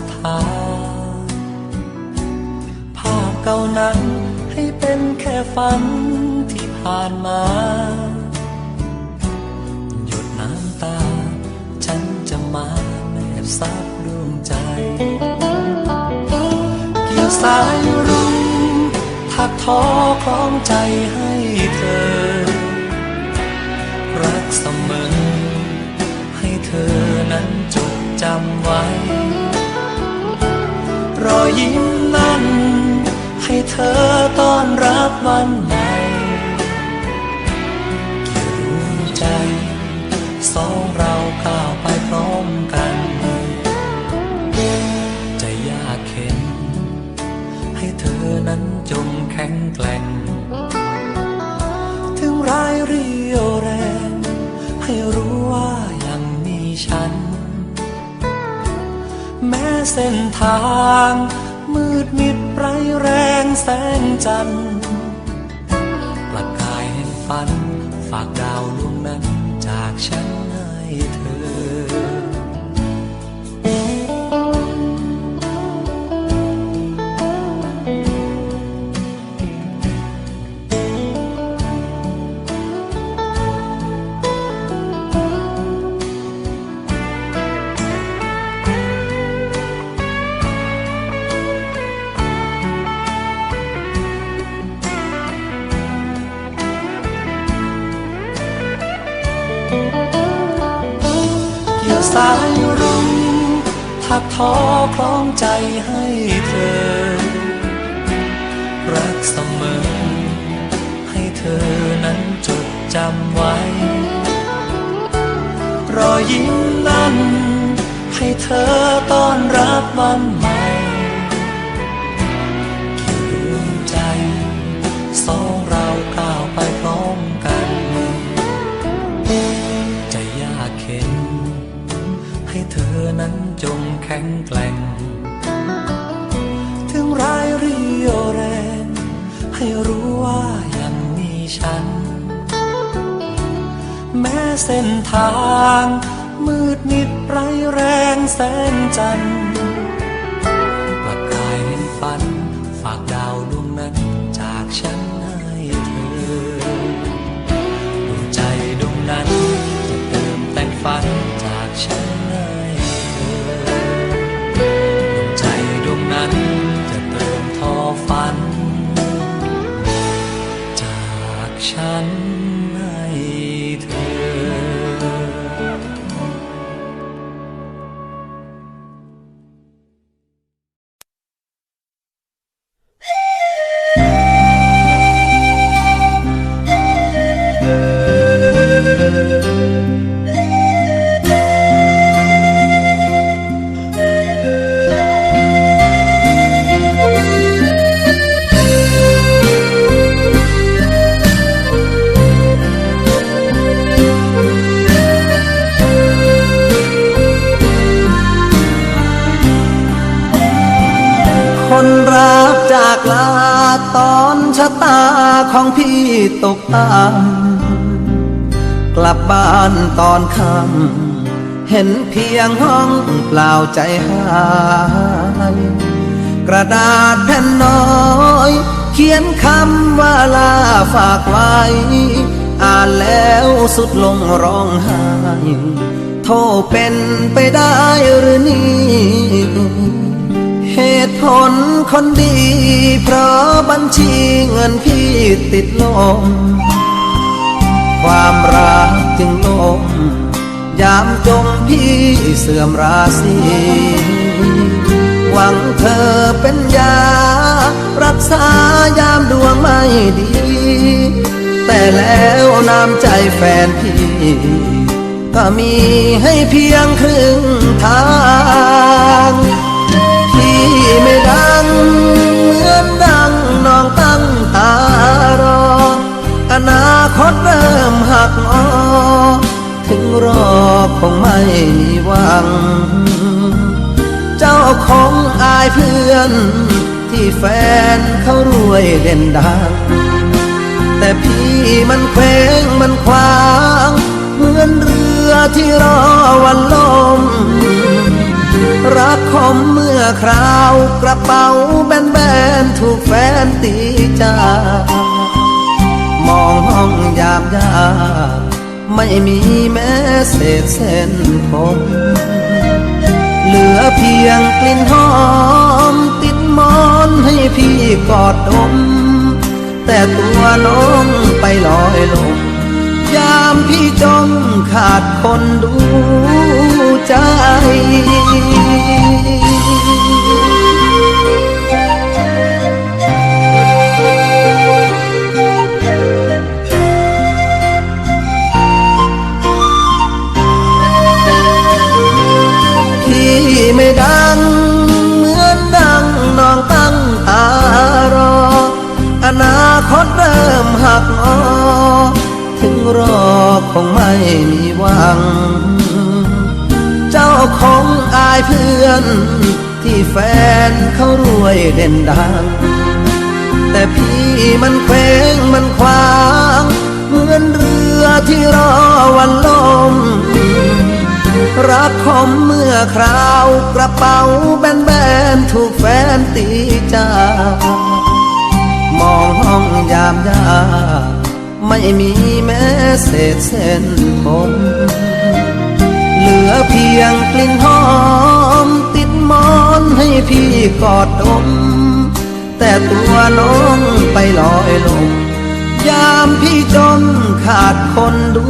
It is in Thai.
ทธาภาพเก่านั้นให้เป็นแค่ฝันที่ผ่านมา หยดน้ำตา ฉันจะมาแนบซับดวงใจ เกี่ยวสายรุ้งถักทอของใจให้เธอ รักเสมอให้เธอนั้นจดจำไว้ อยยิ้มนั้น ให้เธอต้อนรับวันใหม่เกี่ดวงใจ สองเราก้าวไปพร้อมกัน จะยากเข็น ให้เธอนั้นจง เส้นทาง มืดมิดไรแรงแสงจันทร์ประกายแห่งฝัน ฝากดาวดวงนั้นจากฉัน สายรุ้งถักทอคล้องใจให้เธอ รักเสมอ ให้เธอนั้นจดจำไว้ รอยยิ้มนั้น ให้เธอต้อนรับวันใหม่ นั้นจงแข็งแกร่ง ถึงร้ายเรียวแรง ให้รู้ว่ายังมีฉัน แม้เส้นทาง มืดมิดไรแรงแสงจันทร์ะตาของพี่ตกต่ำกลับบ้านตอนค่ำเห็นเพียงห้องเปล่าใจหายกระดาษแผ่นน้อย เขียนคำว่าลาฝากไว้ อ่านแล้วสุดลงร้องไห้โทษเป็นไปได้หรือนี่เหตุ ผลคนดี เพราะบัญชีเงินพี่ติดลม ความรักจึงลมยามจมพี่เสื่อมราศีหวังเธอเป็นยา รักษายามดวงไม่ดี แต่แล้วน้ำใจแฟนพี่ ก็มีให้เพียงครึ่งทาง ไม่ดังเหมือนดังน้องตั้งตารอ อนาคตเริ่มหักออถึงรอคงไม่มีหวัง เจ้าคงอายเพื่อน ที่แฟนเขารวยเด่นดัง แต่พี่มันเคว้งมันคว้าง เหมือนเรือที่รอวันล คมเมื่อคราวกระเป๋าแบนๆถูกแฟนตีจามองห้องยามยากไม่มีแม้เศษเส้นผมเหลือเพียงกลิ่นหอม ติดมอนให้พี่กอดดม แต่ตัวน้องไปลอยล จมขาดคนดูใจ คงไม่มีหวัง เจ้าคงอายเพื่อน ที่แฟนเขารวยเด่นดัง แต่พี่มันเคว้งมันคว้าง เหมือนเรือที่รอวันลม รักคมเมื่อคราวกระเป๋าแบนๆถูกแฟนตีจากมองห้องยามย ไม่มีแม้เศษเส้นผม เหลือเพียงกลิ่นหอม ติดมอนให้พี่กอดดม แต่ตัวน้องไปลอยลมยามพี่จนขาดคนดู